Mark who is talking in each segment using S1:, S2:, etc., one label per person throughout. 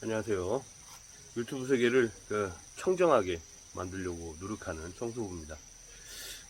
S1: 안녕하세요. 유튜브 세계를 그 청정하게 만들려고 노력하는 청소부입니다.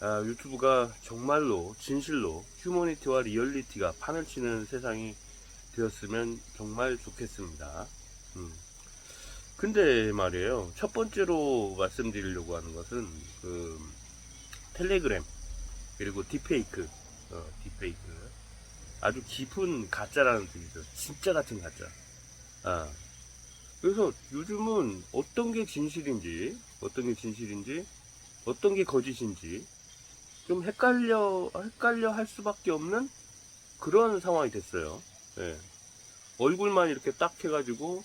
S1: 아, 유튜브가 정말로 진실로 휴머니티와 리얼리티가 판을 치는 세상이 되었으면 정말 좋겠습니다. 음. 근데 말이에요. 첫 번째로 말씀드리려고 하는 것은 그 텔레그램 그리고 딥페이크, 어, 딥페이크 아주 깊은 가짜라는 뜻이죠. 진짜 같은 가짜. 아, 그래서 요즘은 어떤 게 진실인지, 어떤 게 진실인지, 어떤 게 거짓인지 좀 헷갈려, 헷갈려 할 수밖에 없는 그런 상황이 됐어요. 예. 얼굴만 이렇게 딱 해가지고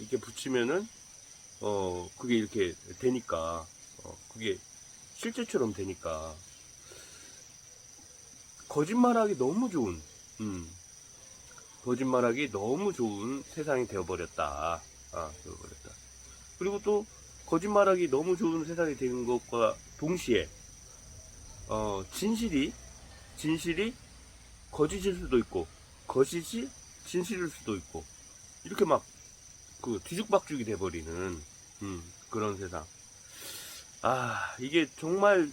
S1: 이렇게 붙이면은, 어, 그게 이렇게 되니까, 어, 그게 실제처럼 되니까. 거짓말하기 너무 좋은, 음, 거짓말하기 너무 좋은 세상이 되어버렸다. 아, 되어버렸다. 그리고 또, 거짓말하기 너무 좋은 세상이 되는 것과 동시에, 어, 진실이, 진실이 거짓일 수도 있고, 거짓이 진실일 수도 있고, 이렇게 막, 그, 뒤죽박죽이 돼버리는, 음, 그런 세상. 아, 이게 정말,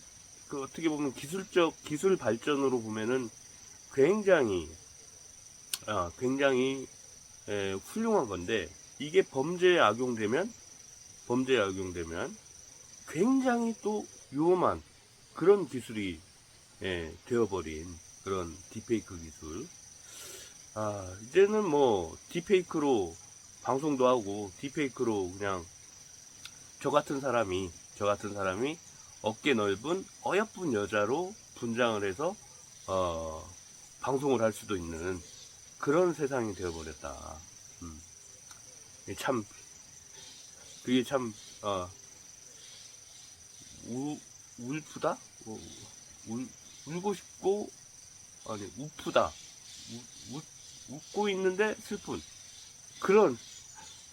S1: 그, 어떻게 보면 기술적, 기술 발전으로 보면은 굉장히, 아, 굉장히, 에, 훌륭한 건데, 이게 범죄에 악용되면, 범죄에 악용되면, 굉장히 또 위험한 그런 기술이, 예, 되어버린 그런 딥페이크 기술. 아, 이제는 뭐, 딥페이크로 방송도 하고, 딥페이크로 그냥, 저 같은 사람이, 저 같은 사람이 어깨 넓은 어여쁜 여자로 분장을 해서, 어, 방송을 할 수도 있는 그런 세상이 되어버렸다. 음. 참, 그게 참, 어, 우, 울프다? 어, 울, 울고 싶고, 아니, 우프다. 우, 우, 웃고 있는데 슬픈. 그런,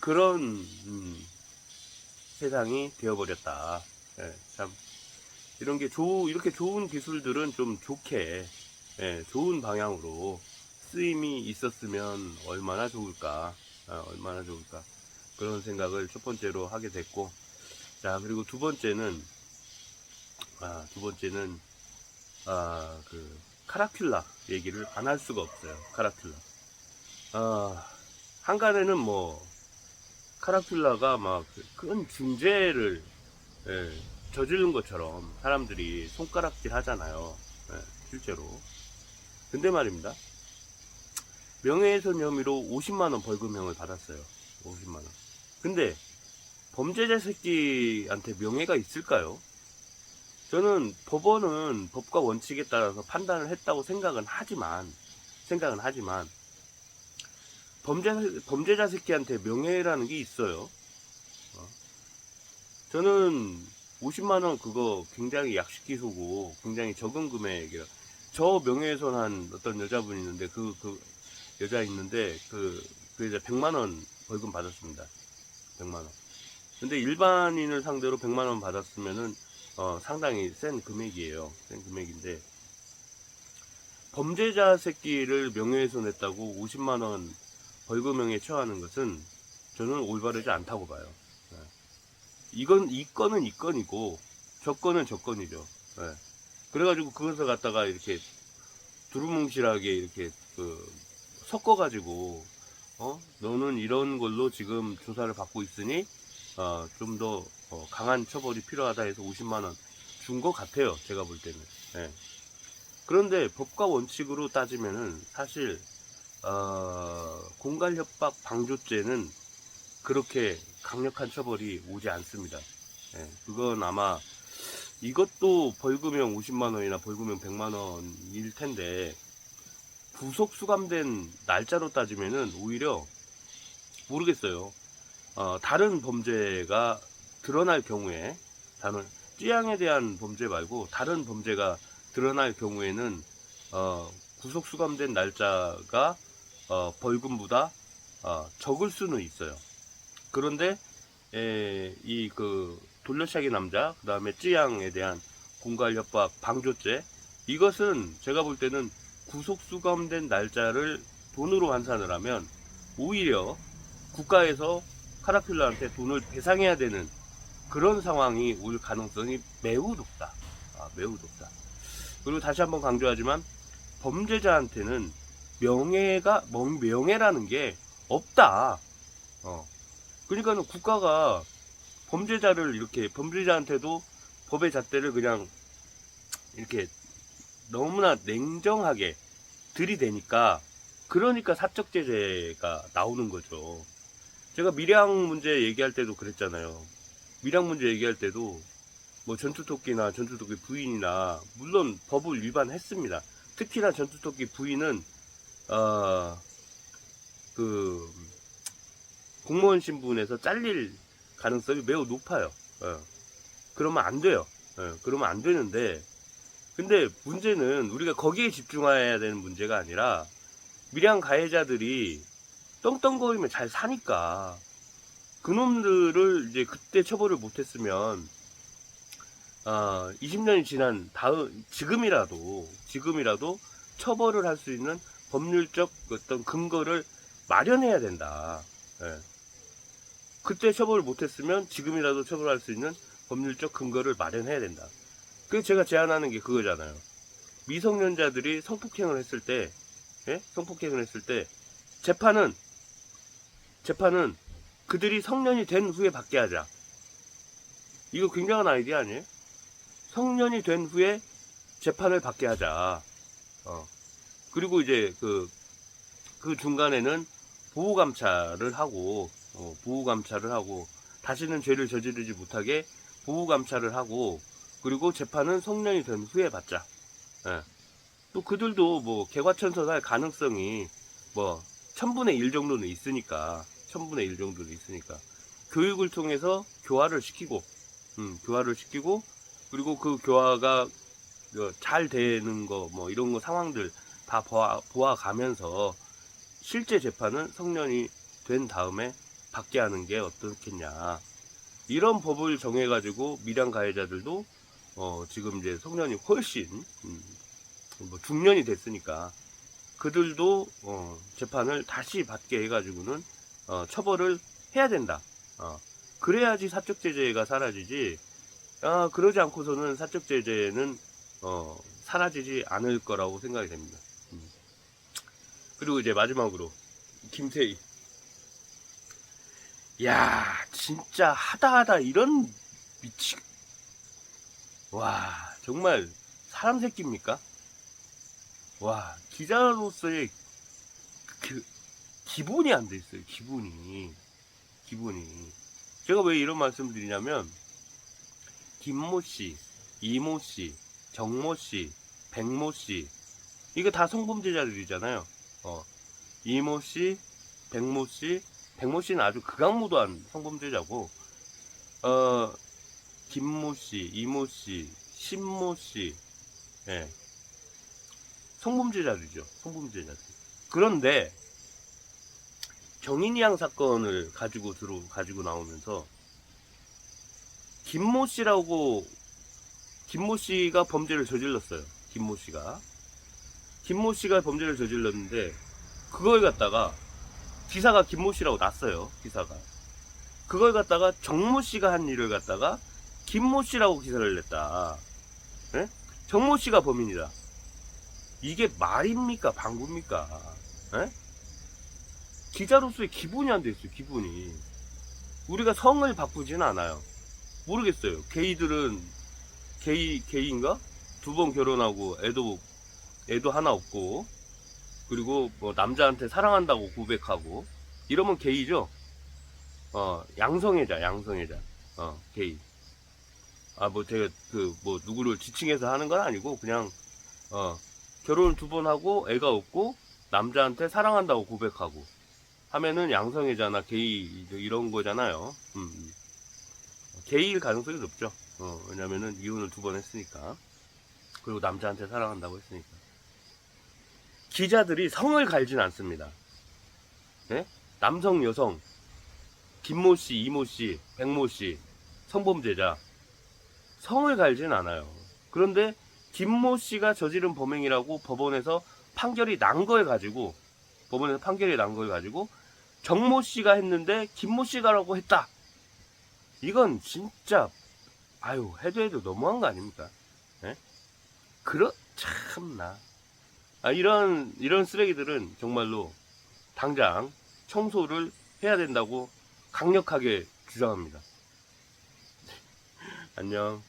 S1: 그런, 음, 세상이 되어버렸다. 예, 참. 이런 게 좋, 이렇게 좋은 기술들은 좀 좋게, 예, 좋은 방향으로 쓰임이 있었으면 얼마나 좋을까. 아, 얼마나 좋을까. 그런 생각을 첫 번째로 하게 됐고, 자, 그리고 두 번째는, 아, 두 번째는, 아, 그, 카라큘라 얘기를 안 할 수가 없어요. 카라큘라. 아, 한간에는 뭐, 카라큘라가 막 큰 중죄를 예, 저지른 것처럼 사람들이 손가락질 하잖아요. 예, 실제로. 근데 말입니다. 명예훼손 혐의로 50만 원 벌금형을 받았어요. 50만 원. 근데 범죄자 새끼한테 명예가 있을까요? 저는 법원은 법과 원칙에 따라서 판단을 했다고 생각은 하지만, 생각은 하지만, 범죄, 범죄자 새끼한테 명예라는 게 있어요. 어? 저는 50만 원 그거 굉장히 약식 기소고 굉장히 적은 금액이라. 저 명예훼손한 어떤 여자분이 있는데 그, 그, 여자 있는데 그, 그 여자 100만원 벌금 받았습니다. 100만원. 근데 일반인을 상대로 100만원 받았으면은 어, 상당히 센 금액이에요. 센 금액인데 범죄자 새끼를 명예훼손했다고 50만 원 벌금형에 처하는 것은 저는 올바르지 않다고 봐요. 예. 이건 이 건은 이 건이고 저 건은 저 건이죠. 예. 그래가지고 그것을 갖다가 이렇게 두루뭉실하게 이렇게 그 섞어가지고 어 너는 이런 걸로 지금 조사를 받고 있으니 어, 좀더 강한 처벌이 필요하다 해서 50만 원 준 것 같아요. 제가 볼 때는. 예. 그런데 법과 원칙으로 따지면은 사실 어, 공갈 협박 방조죄는 그렇게 강력한 처벌이 오지 않습니다. 예. 그건 아마 이것도 벌금형 50만 원이나 벌금형 100만 원일 텐데 구속 수감된 날짜로 따지면은 오히려 모르겠어요. 어, 다른 범죄가 드러날 경우에, 다른 찌양에 대한 범죄 말고 다른 범죄가 드러날 경우에는 어, 구속 수감된 날짜가 어, 벌금보다 어, 적을 수는 있어요. 그런데 이 그 돌려차기 남자, 그 다음에 찌양에 대한 공갈 협박 방조죄 이것은 제가 볼 때는 구속 수감된 날짜를 돈으로 환산을 하면 오히려 국가에서 카라필라한테 돈을 배상해야 되는 그런 상황이 올 가능성이 매우 높다. 아, 매우 높다. 그리고 다시 한번 강조하지만 범죄자한테는 명예가 명- 명예라는 게 없다. 어. 그러니까 는 국가가 범죄자를 이렇게 범죄자한테도 법의 잣대를 그냥 이렇게 너무나 냉정하게 들이대니까 그러니까 사적 제재가 나오는 거죠. 제가 밀양 문제 얘기할 때도 그랬잖아요. 밀양 문제 얘기할 때도 뭐 전투토끼나 전투토끼 부인이나 물론 법을 위반했습니다. 특히나 전투토끼 부인은 어, 그 공무원 신분에서 잘릴 가능성이 매우 높아요. 어. 그러면 안 돼요. 어, 그러면 안 되는데 근데 문제는 우리가 거기에 집중해야 되는 문제가 아니라 밀양 가해자들이 떵떵거리면 잘 사니까 그놈들을 이제 그때 처벌을 못했으면 아, 20년이 지난 다음 지금이라도 지금이라도 처벌을 할 수 있는 법률적 어떤 근거를 마련해야 된다. 예. 그때 처벌을 못했으면 지금이라도 처벌할 수 있는 법률적 근거를 마련해야 된다. 그래서 제가 제안하는 게 그거잖아요. 미성년자들이 성폭행을 했을 때, 예? 성폭행을 했을 때 재판은 재판은 그들이 성년이 된 후에 받게 하자. 이거 굉장한 아이디어 아니에요? 성년이 된 후에 재판을 받게 하자. 어. 그리고 이제 그, 그 중간에는 보호감찰을 하고, 어, 보호감찰을 하고, 다시는 죄를 저지르지 못하게 보호감찰을 하고, 그리고 재판은 성년이 된 후에 받자. 예. 또 그들도 뭐 개과천선할 가능성이 뭐 천분의 일 정도는 있으니까, 천분의 일 정도는 있으니까, 교육을 통해서 교화를 시키고, 음, 교화를 시키고, 그리고 그 교화가 어, 잘 되는 거, 뭐 이런 거 상황들 다 보아, 보아가면서 실제 재판은 성년이 된 다음에 받게 하는 게 어떻겠냐. 이런 법을 정해가지고 미량 가해자들도 어, 지금 이제 성년이 훨씬 음, 뭐 중년이 됐으니까 그들도 어, 재판을 다시 받게 해가지고는 어, 처벌을 해야 된다. 어, 그래야지 사적 제재가 사라지지. 아, 그러지 않고서는 사적 제재는 어, 사라지지 않을 거라고 생각이 됩니다. 음. 그리고 이제 마지막으로 김태희. 야, 진짜 하다 하다 이런 미치. 와, 정말 사람 새끼입니까? 와, 기자로서의 그 기본이 안 돼 있어요. 기본이. 기본이. 제가 왜 이런 말씀 드리냐면 김모 씨, 이모 씨, 정모 씨, 백모 씨 이거 다 성범죄자들이잖아요. 어. 이모 씨, 백모 씨, 백모 씨는 아주 극악무도한 성범죄자고 어 김모 씨, 이모 씨, 신모 씨, 예. 성범죄자들이죠. 성범죄자들. 그런데 정인이양 사건을 가지고 들어 가지고 나오면서 김모 씨라고 김모 씨가 범죄를 저질렀어요. 김모 씨가 김모 씨가 범죄를 저질렀는데 그걸 갖다가 기사가 김모 씨라고 났어요. 기사가 그걸 갖다가 정모 씨가 한 일을 갖다가 김모 씨라고 기사를 냈다. 예? 정모 씨가 범인이다. 이게 말입니까? 방구입니까? 예? 기자로서의 기분이 안 돼 있어요. 기분이 우리가 성을 바꾸지는 않아요. 모르겠어요. 게이들은 게이 게이인가? 두 번 결혼하고 애도 애도 하나 없고 그리고 뭐 남자한테 사랑한다고 고백하고 이러면 게이죠. 어 양성애자 양성애자 어 게이. 아 뭐 제가 그 뭐 누구를 지칭해서 하는 건 아니고 그냥 어 결혼을 두번 하고 애가 없고 남자한테 사랑한다고 고백하고 하면은 양성애자나 게이 이런 거잖아요. 음. 음. 게이일 가능성이 높죠. 어, 왜냐면은 이혼을 두 번 했으니까. 그리고 남자한테 사랑한다고 했으니까. 기자들이 성을 갈진 않습니다. 예? 남성, 여성, 김모 씨, 이모 씨, 백모 씨, 성범죄자. 성을 갈진 않아요. 그런데 김모 씨가 저지른 범행이라고 법원에서 판결이 난 걸 가지고, 법원에서 판결이 난 걸 가지고, 정모 씨가 했는데 김모 씨가라고 했다. 이건 진짜 아유 해도 해도 너무한 거 아닙니까? 예? 그렇 참나. 아, 이런 이런 쓰레기들은 정말로 당장 청소를 해야 된다고 강력하게 주장합니다. 안녕.